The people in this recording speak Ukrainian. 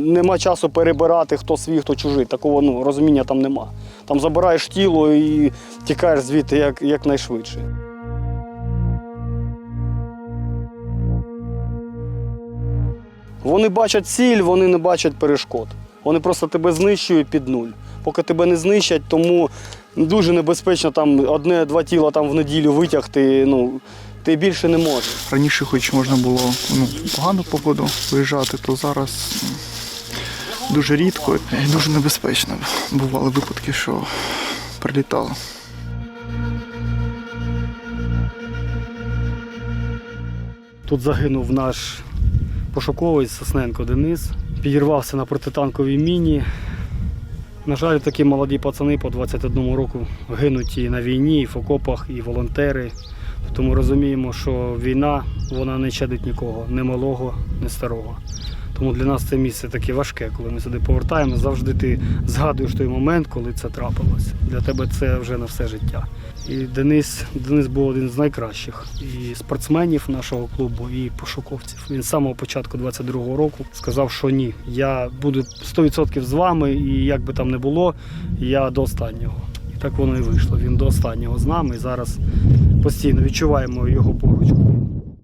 Нема часу перебирати, хто свій, хто чужий. Такого ну, розуміння там нема. Там забираєш тіло і тікаєш звідти як, якнайшвидше. Вони бачать ціль, вони не бачать перешкод. Вони просто тебе знищують під нуль. Поки тебе не знищать, тому дуже небезпечно там одне-два тіла там в неділю витягти. Ну, ти більше не можеш. Раніше, хоч можна було ну, погану погоду виїжджати, то зараз м, дуже рідко і дуже небезпечно. Бували випадки, що прилітало. Тут загинув наш пошуковець Сосненко Денис. Підірвався на протитанковій міні. На жаль, такі молоді пацани по 21 року гинуть і на війні, і в окопах, і волонтери. Тому розуміємо, що війна вона не чадить нікого, ні малого, ні старого. Тому для нас це місце таке важке, коли ми сюди повертаємо. Завжди ти згадуєш той момент, коли це трапилось. Для тебе це вже на все життя. І Денис, Денис був один з найкращих і спортсменів нашого клубу, і пошуковців. Він з самого початку 22-го року сказав, що ні, я буду 100% з вами, і як би там не було, я до останнього. І так воно і вийшло. Він до останнього з нами. І зараз постійно відчуваємо його поруч.